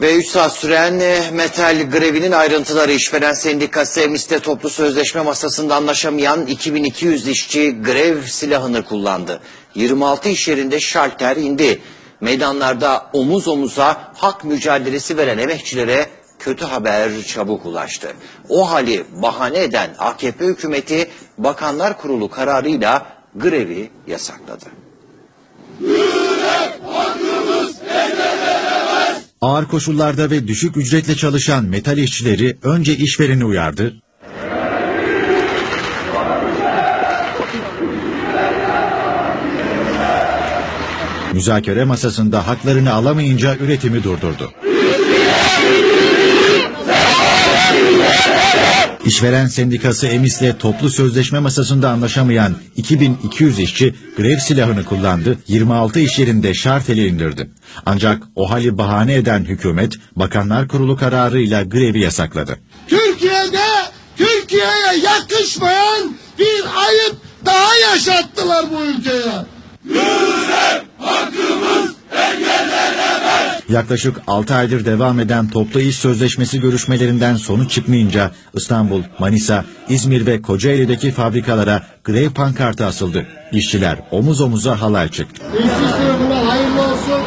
Ve 3 saat süren e, metal grevinin ayrıntıları işveren sendikası Emis'te toplu sözleşme masasında anlaşamayan 2200 işçi grev silahını kullandı. 26 iş yerinde şalter indi. Meydanlarda omuz omuza hak mücadelesi veren emekçilere kötü haber çabuk ulaştı. O hali bahane eden AKP hükümeti Bakanlar Kurulu kararıyla grevi yasakladı. Ağır koşullarda ve düşük ücretle çalışan metal işçileri önce işvereni uyardı. Müzakere masasında haklarını alamayınca üretimi durdurdu. İşveren Sendikası Emis'le toplu sözleşme masasında anlaşamayan 2200 işçi grev silahını kullandı, 26 iş yerinde şarteli indirdi. Ancak o hali bahane eden hükümet, Bakanlar Kurulu kararıyla grevi yasakladı. Türkiye'de Türkiye'ye yakışmayan bir ayıp daha yaşattılar bu ülkeye. Yaklaşık 6 aydır devam eden toplu iş sözleşmesi görüşmelerinden sonuç çıkmayınca İstanbul, Manisa, İzmir ve Kocaeli'deki fabrikalara grev pankartı asıldı. İşçiler omuz omuza halay çıktı. İşçi sınıfına hayırlı olsun.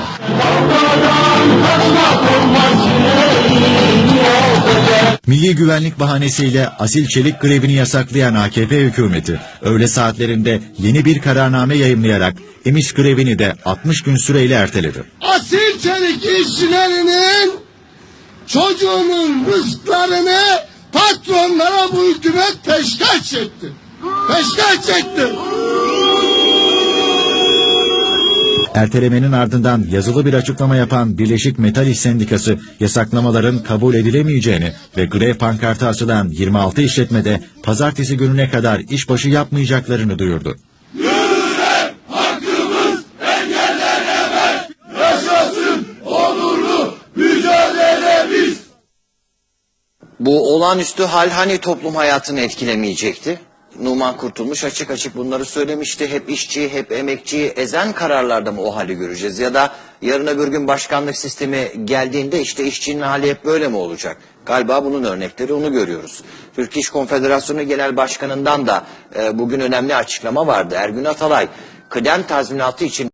Milli güvenlik bahanesiyle asil çelik grevini yasaklayan AKP hükümeti öğle saatlerinde yeni bir kararname yayımlayarak emis grevini de 60 gün süreyle erteledi. Asil çelik işçilerinin çocuğunun rızklarını patronlara bu hükümet peşkeş etti. Peşkeş etti. Ertelemenin ardından yazılı bir açıklama yapan Birleşik Metal İş Sendikası yasaklamaların kabul edilemeyeceğini ve grev pankartı asılan 26 işletmede pazartesi gününe kadar işbaşı yapmayacaklarını duyurdu. Bu olağanüstü hal hani toplum hayatını etkilemeyecekti? Numan Kurtulmuş açık açık bunları söylemişti. Hep işçi, hep emekçiyi ezen kararlarda mı o hali göreceğiz? Ya da yarın öbür gün başkanlık sistemi geldiğinde işte işçinin hali hep böyle mi olacak? Galiba bunun örnekleri onu görüyoruz. Türk İş Konfederasyonu Genel Başkanı'ndan da e, bugün önemli açıklama vardı. Ergün Atalay, kıdem tazminatı için